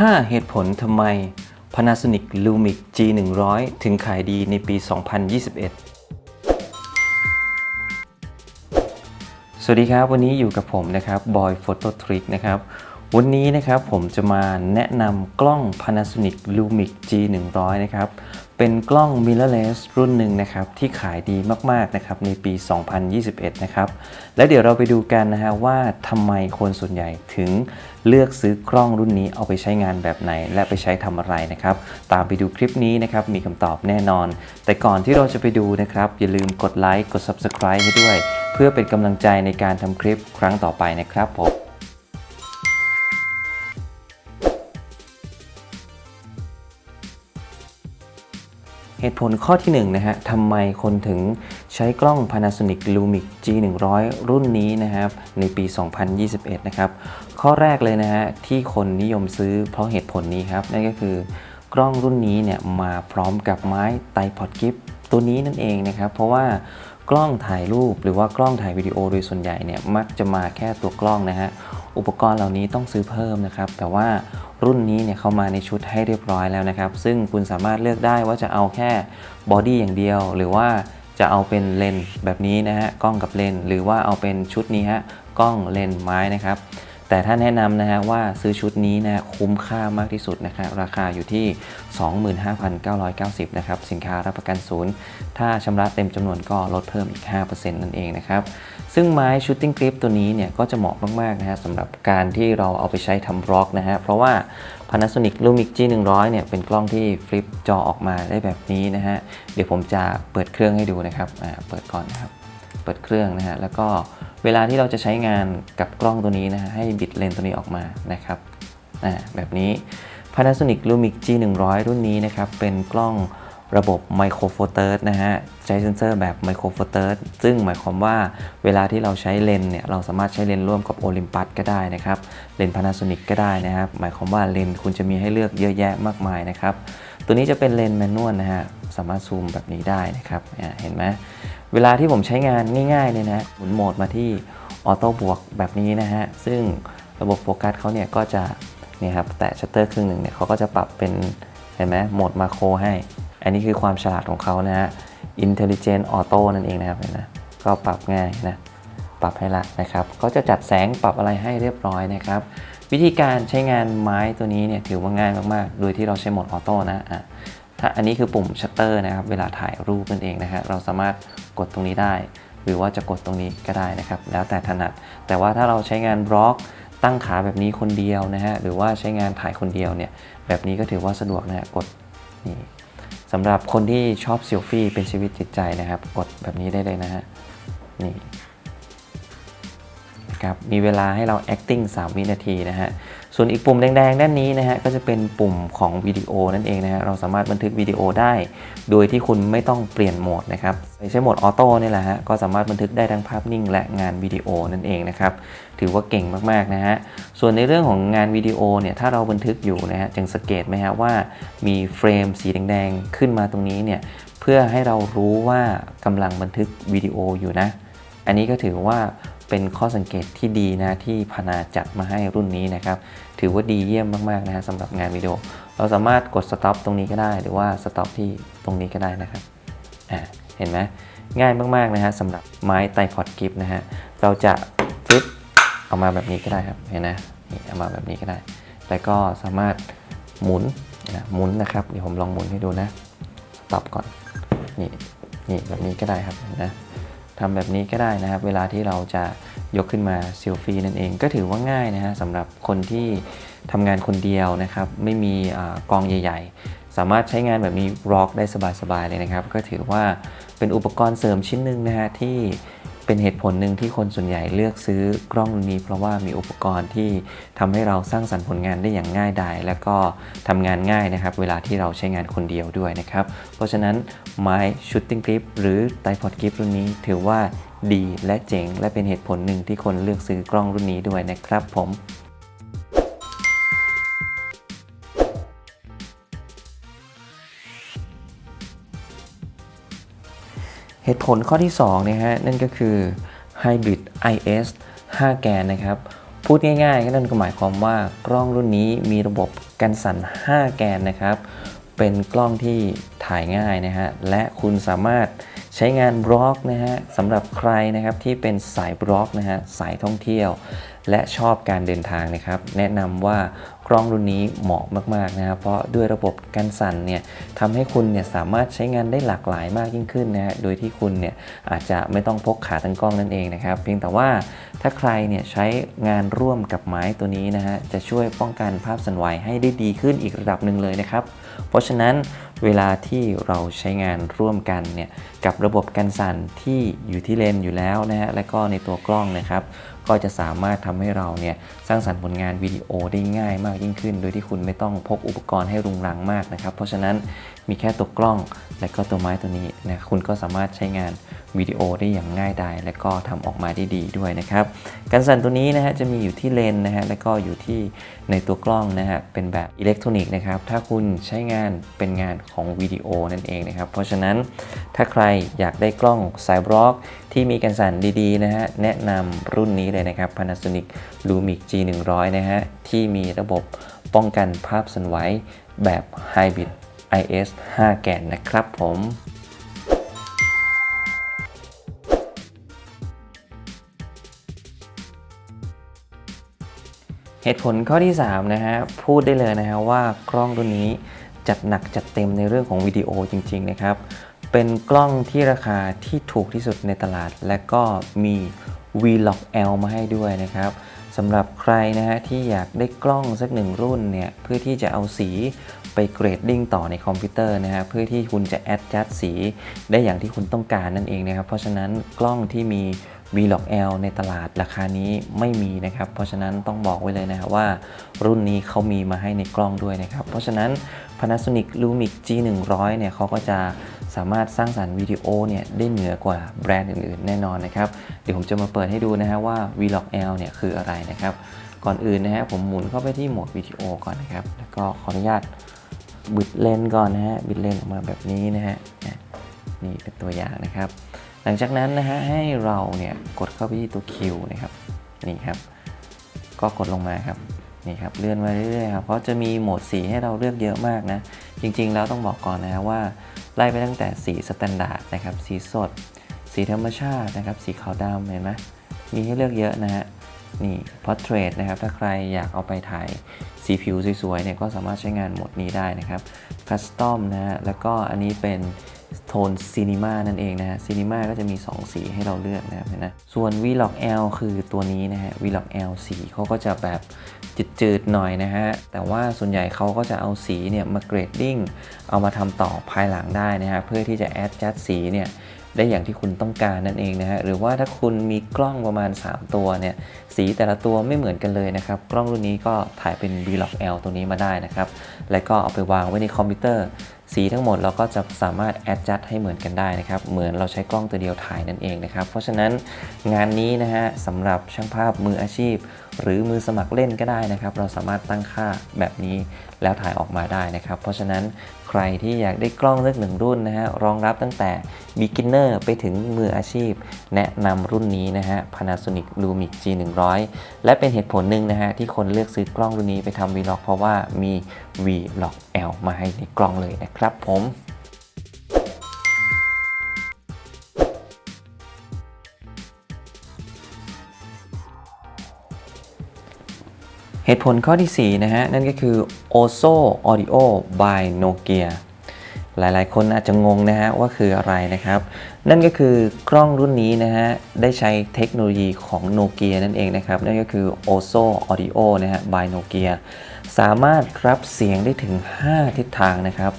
5 เหตุผลทำไม Panasonic Lumix G100 ถึงขายดีในปี 2021 สวัสดีครับ วันนี้อยู่กับผมนะครับบอย Photo Trick นะครับ วันนี้นะครับผมจะมาแนะนำกล้อง Panasonic Lumix G100 นะครับ เป็นกล้อง mirrorless รุ่นหนึ่งนะครับที่ขายดีมากๆนะครับในปี 2021 นะครับ และเดี๋ยวเราไปดูกันนะฮะว่าทำไมคนส่วนใหญ่ถึงเลือกซื้อกล้องรุ่นนี้เอาไปใช้งานแบบไหน และไปใช้ทำอะไรนะครับ ตามไปดูคลิปนี้นะครับมีคำตอบแน่นอน แต่ก่อนที่เราจะไปดูนะครับ อย่าลืมกดไลค์กด Subscribe ให้ด้วย เพื่อเป็นกำลังใจในการทำคลิปครั้งต่อไปนะครับผม เหตุผลข้อที่1นะฮะทำไมคนถึงใช้กล้อง Panasonic Lumix G100 รุ่นนี้นะครับ ในปี 2021 นะครับ ข้อแรกเลยนะฮะที่คนนิยมซื้อเพราะเหตุผลนี้ครับ นั่นก็คือกล้องรุ่นนี้เนี่ยมาพร้อมกับไม้ไตพอดกิฟตัวนี้นั่นเองนะครับ เพราะว่ากล้องถ่ายรูปหรือว่ากล้องถ่ายวิดีโอโดยส่วนใหญ่เนี่ยมักจะมาแค่ตัวกล้องนะฮะอุปกรณ์เหล่านี้ต้องซื้อเพิ่มนะครับ แต่ว่า รุ่นนี้เนี่ยเข้ามาในชุดให้เรียบร้อยแล้วนะครับ ซึ่งคุณสามารถเลือกได้ว่าจะเอาแค่บอดี้อย่างเดียว หรือว่าจะเอาเป็นเลนส์แบบนี้นะฮะกล้องกับเลนส์หรือว่าเอาเป็นชุดนี้ฮะกล้องเลนส์ไม้นะครับ แต่ถ้าแนะนำนะฮะว่าซื้อชุดนี้นะคุ้มค่ามากที่สุดนะครับราคาอยู่ที่ 25,990นะครับสินค้ารับประกันศูนย์ ถ้าชำระเต็มจำนวนก็ลดเพิ่มอีก 5%นั่นเองนะครับซึ่งไม้ชูตติ้งกริปตัวนี้เนี่ยก็จะเหมาะมากๆนะฮะสำหรับการที่เราเอาไปใช้ทำบล็อกนะฮะเพราะว่า Panasonic Lumix G100 เนี่ยเป็นกล้องที่ฟลิปจอออกมาได้แบบนี้นะฮะเดี๋ยวผมจะเปิดเครื่องให้ดูนะครับอ่าเปิดก่อนนะครับเปิดเครื่องนะฮะแล้วก็ เวลาที่เราจะใช้งานกับกล้องตัวนี้นะฮะให้บิดเลนส์ตัวนี้ออกมานะครับอ่าแบบนี้ Panasonic Lumix G100 รุ่นนี้นะครับเป็นกล้องระบบ Micro Four Thirds นะฮะใช้เซนเซอร์แบบ Micro Four Thirds ซึ่งหมายความว่าเวลาที่เราใช้เลนส์เนี่ยเราสามารถใช้เลนส์ร่วมกับ Olympus ก็ได้นะครับเลนส์ Panasonic ก็ได้นะครับ หมายความว่าเลนส์คุณจะมีให้เลือกเยอะแยะมากมายนะครับตัวนี้จะเป็นเลนส์แมนนวลนะฮะสามารถซูมแบบนี้ได้นะครับอ่าเห็นไหม เวลาที่ผมใช้งานง่ายๆเนี่ยนะหมุนโหมดมาที่ออโต้บวกแบบนี้นะฮะ ซึ่งระบบโฟกัสเขาเนี่ยก็จะเนี่ยครับแตะชัตเตอร์ครึ่งหนึ่งเนี่ยเขาก็จะปรับเป็นเห็นไหมโหมดมาโครให้ อันนี้คือความฉลาดของเขานะฮะ Intelligent Auto นั่นเองนะครับเห็นไหมก็ปรับง่ายนะปรับให้ละนะครับก็จะจัดแสงปรับอะไรให้เรียบร้อยนะครับ วิธีการใช้งานไม้ตัวนี้เนี่ยถือว่าง่ายมากๆ โดยที่เราใช้โหมดออโต้นะอะ ถ้าอันนี้คือปุ่มชัตเตอร์นะครับ เวลาถ่ายรูปนั่นเองนะฮะ เราสามารถกดตรงนี้ได้ หรือว่าจะกดตรงนี้ก็ได้นะครับ แล้วแต่ถนัด แต่ว่าถ้าเราใช้งานบล็อกตั้งขาแบบนี้คนเดียวนะฮะ หรือว่าใช้งานถ่ายคนเดียวเนี่ย แบบนี้ก็ถือว่าสะดวกนะฮะ กดนี่สำหรับคนที่ชอบเซลฟี่เป็นชีวิตจิตใจนะครับ กดแบบนี้ได้เลยนะฮะ นี่ ครับ มีเวลาให้เรา acting 3 วินาทีนะฮะ ส่วนอีกปุ่มแดงๆ ด้านนี้นะฮะ ก็จะเป็นปุ่มของวิดีโอนั่นเองนะฮะ เราสามารถบันทึกวิดีโอได้ โดยที่คุณไม่ต้องเปลี่ยนโหมดนะครับ ใช้โหมดออโต้นี่แหละฮะ ก็สามารถบันทึกได้ทั้งภาพนิ่ง และงานวิดีโอนั่นเองนะครับ ถือว่าเก่งมากๆนะฮะ ส่วนในเรื่องของงานวิดีโอเนี่ย ถ้าเราบันทึกอยู่นะฮะจึงสังเกตไหมฮะว่ามีเฟรมสีแดงๆ ขึ้นมาตรงนี้เนี่ย เพื่อให้เรารู้ว่ากำลังบันทึกวิดีโออยู่นะ อันนี้ก็ถือว่า เป็นข้อสังเกตที่ดีนะที่พนาจัดมาให้รุ่นนี้นะครับ ถือว่าดีเยี่ยมมากๆนะฮะสำหรับงานวิดีโอ เราสามารถกด stop ตรงนี้ก็ได้ หรือว่า stop ที่ตรงนี้ก็ได้นะครับอ่าเห็นไหมง่ายมากๆนะฮะสำหรับไม้ไตพอดกิฟนะฮะเราจะฟลิปเอามาแบบนี้ก็ได้ครับเห็นนะนี่เอามาแบบนี้ก็ได้ แล้วก็สามารถหมุนนะหมุนนะครับเดี๋ยวผมลองหมุนให้ดูนะ stop ก่อนนี่นี่แบบนี้ก็ได้ครับเห็นนะ ทำแบบนี้ก็ได้นะครับ เวลาที่เราจะยกขึ้นมาเซลฟี่นั่นเอง ก็ถือว่าง่ายนะฮะสำหรับคนที่ทำงานคนเดียวนะครับ ไม่มีอกองใหญ่ ๆ สามารถใช้งานแบบนี้ร็อกได้สบายๆเลยนะครับ ก็ถือว่าเป็นอุปกรณ์เสริมชิ้นหนึ่งนะฮะที่ เป็นเหตุผลหนึ่งที่คนส่วนใหญ่เลือกซื้อกล้องรุ่นนี้ เพราะว่ามีอุปกรณ์ที่ทำให้เราสร้างสรรค์ผลงานได้อย่างง่ายดายและก็ทำงานง่ายนะครับ เวลาที่เราใช้งานคนเดียวด้วยนะครับ เพราะฉะนั้นไม้ชุดติ้งกริปหรือไตพอดกริปรุ่นนี้ถือว่าดีและเจ๋ง และเป็นเหตุผลหนึ่งที่คนเลือกซื้อกล้องรุ่นนี้ด้วยนะครับผม เหตุผลข้อที่2นะฮะนั่นก็คือ Hybrid IS 5 แกนนะครับ พูดง่ายๆก็นั่นก็หมายความว่ากล้องรุ่นนี้มีระบบกันสั่น 5 แกนนะครับ เป็นกล้องที่ถ่ายง่ายนะฮะ และคุณสามารถใช้งานบล็อกนะฮะสำหรับใครนะครับที่เป็นสายบล็อกนะฮะสายท่องเที่ยว และชอบการเดินทางนะครับ แนะนำว่า ล้องรุ่นนี้เหมาะมากๆนะครับเพราะด้วยระบบกันสั่นเนี่ยทำให้คุณเนี่ยสามารถใช้งานได้หลากหลายมากยิ่งขึ้นนะฮะโดยที่คุณเนี่ยอาจจะไม่ต้องพกขาตั้งกล้องนั่นเองนะครับ เพียงแต่ว่าถ้าใครเนี่ยใช้งานร่วมกับไม้ตัวนี้นะฮะจะช่วยป้องกันภาพสั่นไหวให้ได้ดีขึ้นอีกระดับหนึ่งเลยนะครับ เพราะฉะนั้นเวลาที่เราใช้งานร่วมกันเนี่ยกับระบบกันสั่นที่อยู่ที่เลนอยู่แล้วนะฮะและก็ในตัวกล้องนะครับ ก็จะสามารถทำให้เราเนี่ยสร้างสรรค์ผลงานวิดีโอได้ง่ายมากยิ่งขึ้น โดยที่คุณไม่ต้องพกอุปกรณ์ให้รุงรังมากนะครับ เพราะฉะนั้นมีแค่ตัวกล้อง และก็ตัวไม้ตัวนี้นะคุณก็สามารถใช้งานวิดีโอได้อย่างง่ายดายและก็ทำออกมาได้ดีด้วยนะครับกันสั่นตัวนี้นะฮะจะมีอยู่ที่เลนนะฮะและก็อยู่ที่ในตัวกล้องนะฮะเป็นแบบอิเล็กทรอนิกส์นะครับถ้าคุณใช้งานเป็นงานของวิดีโอนั่นเองนะครับเพราะฉะนั้นถ้าใครอยากได้กล้องสายบล็อกที่มีกันสั่นดีๆนะฮะแนะนำรุ่นนี้เลยนะครับ Panasonic Lumix G100 นะฮะที่มีระบบป้องกันภาพสั่นไหวแบบ Hybrid IS 5 แกนนะครับผมเหตุผลข้อที่3นะฮะพูดได้เลยนะฮะว่ากล้องตัวนี้จัดหนักจัดเต็มในเรื่องของวิดีโอจริง ๆ นะครับ เป็นกล้องที่ราคาที่ถูกที่สุดในตลาด และก็มี Vlog L มาให้ด้วยนะครับสำหรับใครนะฮะที่อยากได้กล้องสักหนึ่งรุ่นเนี่ยเพื่อที่จะเอาสี ไปเกรดดิ้งต่อในคอมพิวเตอร์นะฮะเพื่อที่คุณจะแอดจัดสีได้อย่างที่คุณต้องการนั่นเองนะครับ เพราะฉะนั้นกล้องที่มี Vlog L ในตลาดราคานี้ไม่มีนะครับ เพราะฉะนั้นต้องบอกไว้เลยนะครับว่า รุ่นนี้เขามีมาให้ในกล้องด้วยนะครับ เพราะฉะนั้น Panasonic Lumix G100 เนี่ยเขาก็จะสามารถสร้างสรรค์วิดีโอเนี่ยได้เหนือกว่าแบรนด์อื่นๆ แน่นอนนะครับ เดี๋ยวผมจะมาเปิดให้ดูนะฮะว่า Vlog L เนี่ยคืออะไรนะครับ ก่อนอื่นนะฮะผมหมุนเข้าไปที่โหมดวิดีโอก่อนนะครับ แล้วก็ขออนุญาต บิดเลนก่อนนะฮะบิดเลนออกมาแบบนี้นะฮะนี่ยนี่เป็นตัวอย่างนะครับ หลังจากนั้นนะฮะให้เราเนี่ยกดเข้าไปที่ตัว Q นะครับนี่ครับ ก็กดลงมาครับนี่ครับเลื่อนมาเรื่อยๆครับเพราะจะมีโหมดสีให้เราเลือกเยอะมากนะ จริงๆแล้วต้องบอกก่อนนะว่าไล่ไปตั้งแต่สีสแตนดาร์ดนะครับสีสด สีธรรมชาตินะครับ สีขาวดำเห็นไหมมีให้เลือกเยอะนะฮะ นี่ portrait นะครับ ถ้าใครอยากเอาไปถ่ายสีผิวสวยๆเนี่ยก็สามารถใช้งานโหมดนี้ได้นะครับ custom นะฮะ แล้วก็อันนี้เป็นโทนซีนีมานั่นเองนะฮะซีนีมาก็จะมี 2 สีให้เราเลือกนะครับนะส่วน Vlog L คือตัวนี้นะฮะ Vlog L สีเขาก็จะแบบจืดๆหน่อยนะฮะ แต่ว่าส่วนใหญ่เขาก็จะเอาสีเนี่ยมาเกรดดิ้ง เอามาทำต่อภายหลังได้นะฮะ เพื่อที่จะแอดจัดสีเนี่ย ได้อย่างที่คุณต้องการนั่นเองนะฮะหรือว่าถ้าคุณมีกล้องประมาณ 3 ตัวเนี่ยสีแต่ละตัวไม่เหมือนกันเลยนะครับ กล้องรุ่นนี้ก็ถ่ายเป็น Vlog L ตัวนี้มาได้นะครับ แล้วก็เอาไปวางไว้ในคอมพิวเตอร์ สีทั้งหมดเราก็จะสามารถแอดจัดให้เหมือนกันได้นะครับ เหมือนเราใช้กล้องตัวเดียวถ่ายนั่นเองนะครับ เพราะฉะนั้นงานนี้นะฮะสำหรับช่างภาพมืออาชีพ หรือมือสมัครเล่นก็ได้นะครับ เราสามารถตั้งค่าแบบนี้แล้วถ่ายออกมาได้นะครับ เพราะฉะนั้น ใครที่อยากได้กล้องเลือกหนึ่งรุ่นนะฮะรองรับตั้งแต่ beginner ไปถึงมืออาชีพ แนะนำรุ่นนี้นะฮะ Panasonic Lumix G100 และเป็นเหตุผลหนึ่งนะฮะที่คนเลือกซื้อกล้องรุ่นนี้ไปทำ Vlog เพราะว่ามี Vlog L มาให้ในกล้องเลยนะครับผม เหตุผลข้อที่ 4 นะฮะ นั่นก็คือ Oso Audio by Nokia หลายๆ คนอาจจะงงนะฮะว่าคืออะไรนะครับ นั่นก็คือกล้องรุ่นนี้นะฮะ ได้ใช้เทคโนโลยีของโนเกียนั่นเองนะครับ นั่นก็คือ Oso Audio นะฮะ by Nokia สามารถรับเสียงได้ถึง 5 ทิศทางนะครับ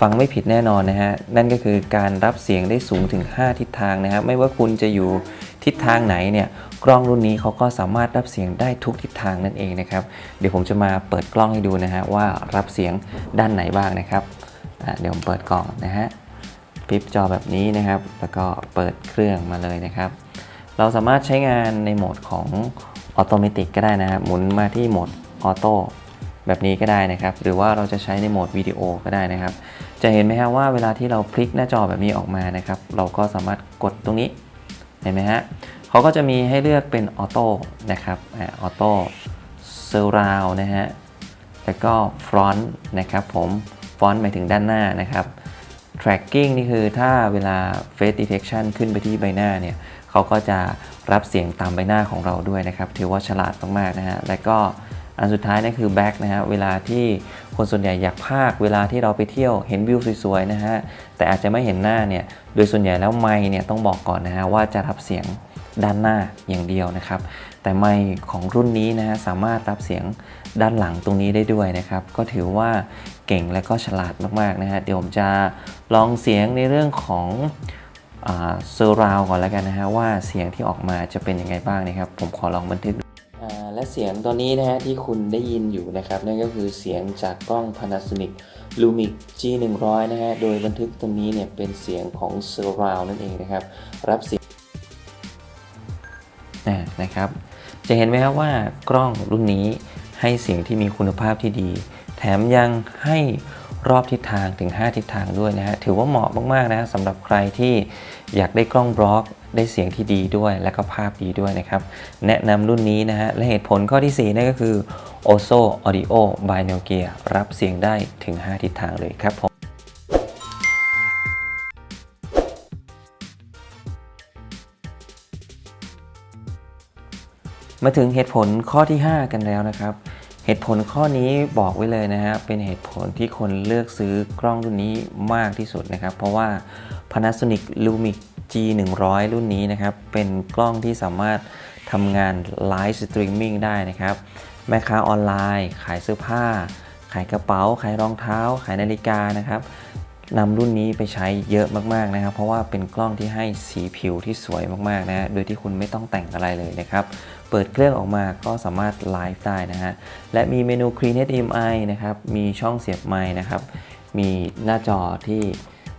ฟังไม่ผิดแน่นอนนะฮะ นั่นก็คือการรับเสียงได้สูงถึง 5 ทิศทางนะครับ ไม่ว่าคุณจะอยู่ทิศทางไหนเนี่ย กล้องรุ่นนี้เขาก็สามารถรับเสียงได้ทุกทิศทางนั่นเองนะครับ เดี๋ยวผมจะมาเปิดกล้องให้ดูนะฮะว่ารับเสียงด้านไหนบ้างนะครับ เดี๋ยวผมเปิดกล่องนะฮะพลิปจอแบบนี้นะครับ แล้วก็เปิดเครื่องมาเลยนะครับ เราสามารถใช้งานในโหมดของออโตเมติกก็ได้นะครับ หมุนมาที่โหมดออโต้แบบนี้ก็ได้นะครับ หรือว่าเราจะใช้ในโหมดวิดีโอก็ได้นะครับ จะเห็นไหมฮะว่าเวลาที่เราพลิกหน้าจอแบบนี้ออกมานะครับ เราก็สามารถกดตรงนี้ เห็นไหมฮะเขาก็จะมีให้เลือกเป็นออโต้นะครับออโต้เซอร์ราวนะฮะแล้วก็ฟรอนต์นะครับผมฟรอนต์หมายถึงด้านหน้านะครับ tracking นี่คือถ้าเวลา face detection ขึ้นไปที่ใบหน้าเนี่ยเขาก็จะรับเสียงตามใบหน้าของเราด้วยนะครับถือว่าฉลาดมากๆนะฮะและก็อันสุดท้ายนี่คือ back นะฮะเวลาที่คนส่วนใหญ่อยากพากเวลาที่เราไปเที่ยวเห็นวิวสวยๆนะฮะแต่อาจจะไม่เห็นหน้าเนี่ยโดยส่วนใหญ่แล้วไมค์เนี่ยต้องบอกก่อนนะฮะว่าจะรับเสียง ด้านหน้าอย่างเดียวนะครับ แต่ไมค์ของรุ่นนี้นะฮะสามารถรับเสียงด้านหลังตรงนี้ได้ด้วยนะครับ ก็ถือว่าเก่งและก็ฉลาดมากๆนะฮะเดี๋ยวผมจะลองเสียงในเรื่องของเซอร์ราวก่อนแล้วกันนะฮะว่าเสียงที่ออกมาจะเป็นยังไงบ้างนะครับ ผมขอลองบันทึกและเสียงตัวนี้นะฮะที่คุณได้ยินอยู่นะครับ นั่นก็คือเสียงจากกล้อง Panasonic Lumix G100 นะฮะโดยบันทึกตรงนี้เนี่ยเป็นเสียงของ Surround นั่นเองนะครับ รับเสียง นะครับ จะเห็นไหมครับว่ากล้องรุ่นนี้ให้เสียงที่มีคุณภาพที่ดี แถมยังให้รอบทิศทางถึง 5 ทิศทางด้วยนะฮะถือว่าเหมาะมากๆนะสำหรับใครที่อยากได้กล้องบล็อก ได้เสียงที่ดีด้วยและก็ภาพดีด้วยนะครับ แนะนำรุ่นนี้นะฮะและเหตุผลข้อที่ 4นั่นก็คือ Oso Audio by Nokia รับเสียงได้ถึง 5 ทิศทางเลยครับผม มาถึงเหตุผลข้อที่ 5 กันแล้วนะครับ เหตุผลข้อนี้บอกไว้เลยนะฮะเป็นเหตุผลที่คนเลือกซื้อกล้องรุ่นนี้มากที่สุดนะครับ เพราะว่า Panasonic Lumix G100 รุ่นนี้นะครับ เป็นกล้องที่สามารถทำงานไลฟ์สตรีมมิ่งได้นะครับ แม่ค้าออนไลน์ ขายเสื้อผ้า ขายกระเป๋า ขายรองเท้า ขายนาฬิกานะครับ นำรุ่นนี้ไปใช้เยอะมากๆนะครับ เพราะว่าเป็นกล้องที่ให้สีผิวที่สวยมากๆนะฮะโดยที่คุณไม่ต้องแต่งอะไรเลยนะครับ เปิดเครื่องออกมาก็สามารถไลฟ์ได้นะฮะ และมีเมนู Clean HDMI นะครับ มีช่องเสียบไมค์นะครับ มีหน้าจอที่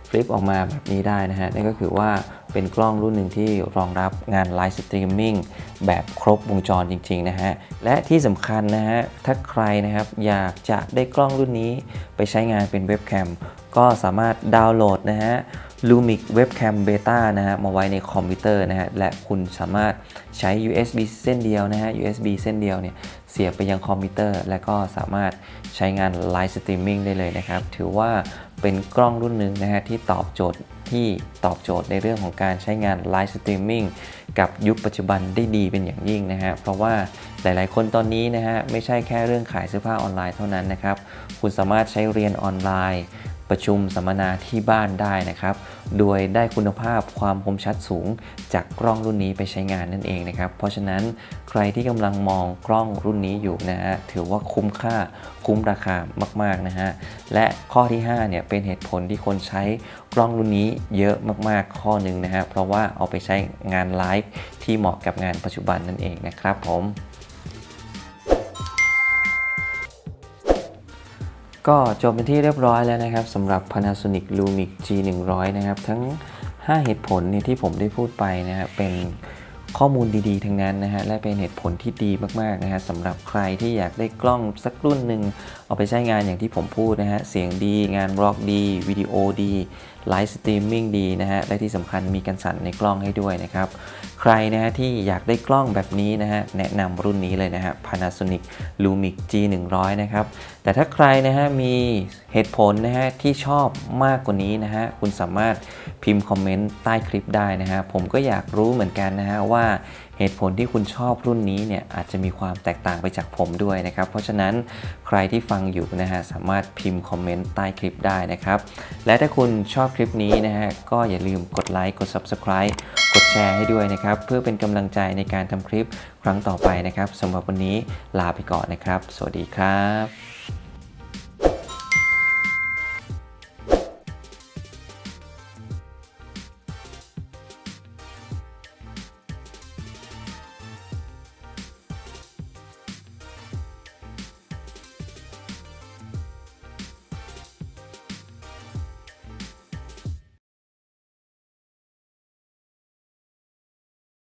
ฟลิปออกมาแบบนี้ได้นะฮะนั่นก็คือว่าเป็นกล้องรุ่นหนึ่งที่รองรับงานไลฟ์สตรีมมิ่งแบบครบวงจรจริงๆนะฮะ และที่สำคัญนะฮะ ถ้าใครนะครับอยากจะได้กล้องรุ่นนี้ไปใช้งานเป็นเว็บแคมก็สามารถดาวน์โหลดนะฮะ Lumix Webcam Beta นะฮะมาไว้ในคอมพิวเตอร์นะฮะ และคุณสามารถใช้ USB เส้นเดียวนะฮะ USB เส้นเดียวเนี่ยเสียบไปยังคอมพิวเตอร์ และก็สามารถใช้งานไลฟ์สตรีมมิ่งได้เลยนะครับ ถือว่า เป็นกล้องรุ่นหนึ่งนะฮะที่ตอบโจทย์ที่ตอบโจทย์ในเรื่องของการใช้งานไลฟ์สตรีมมิ่งกับยุคปัจจุบันได้ดีเป็นอย่างยิ่งนะฮะ เพราะว่าหลาย ๆ คนตอนนี้นะฮะไม่ใช่แค่เรื่องขายเสื้อผ้าออนไลน์เท่านั้นนะครับ คุณสามารถใช้เรียนออนไลน์ ประชุมสัมมนาที่บ้านได้นะครับ โดยได้คุณภาพความคมชัดสูงจากกล้องรุ่นนี้ไปใช้งานนั่นเองนะครับ เพราะฉะนั้นใครที่กำลังมองกล้องรุ่นนี้อยู่นะฮะถือว่าคุ้มค่าคุ้มราคามาก ๆ นะฮะ และข้อที่5เนี่ยเป็นเหตุผลที่คนใช้กล้องรุ่นนี้เยอะมากๆข้อหนึ่งนะฮะเพราะว่าเอาไปใช้งานไลฟ์ที่เหมาะกับงานปัจจุบันนั่นเองนะครับผม ก็จบเป็นที่เรียบร้อยแล้วนะครับสำหรับ Panasonic Lumix G100 นะครับทั้ง 5 เหตุผลเนี่ยที่ผมได้พูดไปนะครับเป็นข้อมูลดีๆ ทั้งนั้นนะฮะและเป็นเหตุผลที่ดีมากๆนะฮะสำหรับใครที่อยากได้กล้องสักรุ่นหนึ่งเอาไปใช้งานอย่างที่ผมพูดนะฮะเสียงดีงานบล็อกดีวิดีโอดีไลฟ์สตรีมมิ่งดีนะฮะ และที่สำคัญมีกันสั่นในกล้องให้ด้วยนะครับ ใครนะฮะที่อยากได้กล้องแบบนี้นะฮะ แนะนำรุ่นนี้เลยนะฮะ Panasonic Lumix G100 นะครับ แต่ถ้าใครนะฮะมีเหตุผลนะฮะที่ชอบมากกว่านี้นะฮะ คุณสามารถพิมพ์คอมเมนต์ใต้คลิปได้นะฮะ ผมก็อยากรู้เหมือนกันนะฮะว่า เหตุผลที่คุณชอบรุ่นนี้เนี่ยอาจจะมีความแตกต่างไปจากผมด้วยนะครับ เพราะฉะนั้นใครที่ฟังอยู่นะฮะสามารถพิมพ์คอมเมนต์ใต้คลิปได้นะครับ และถ้าคุณชอบคลิปนี้นะฮะก็อย่าลืมกดไลค์กด Subscribe กดแชร์ให้ด้วยนะครับ เพื่อเป็นกำลังใจในการทำคลิปครั้งต่อไปนะครับสำหรับวันนี้ลาไปก่อนนะครับ สวัสดีครับ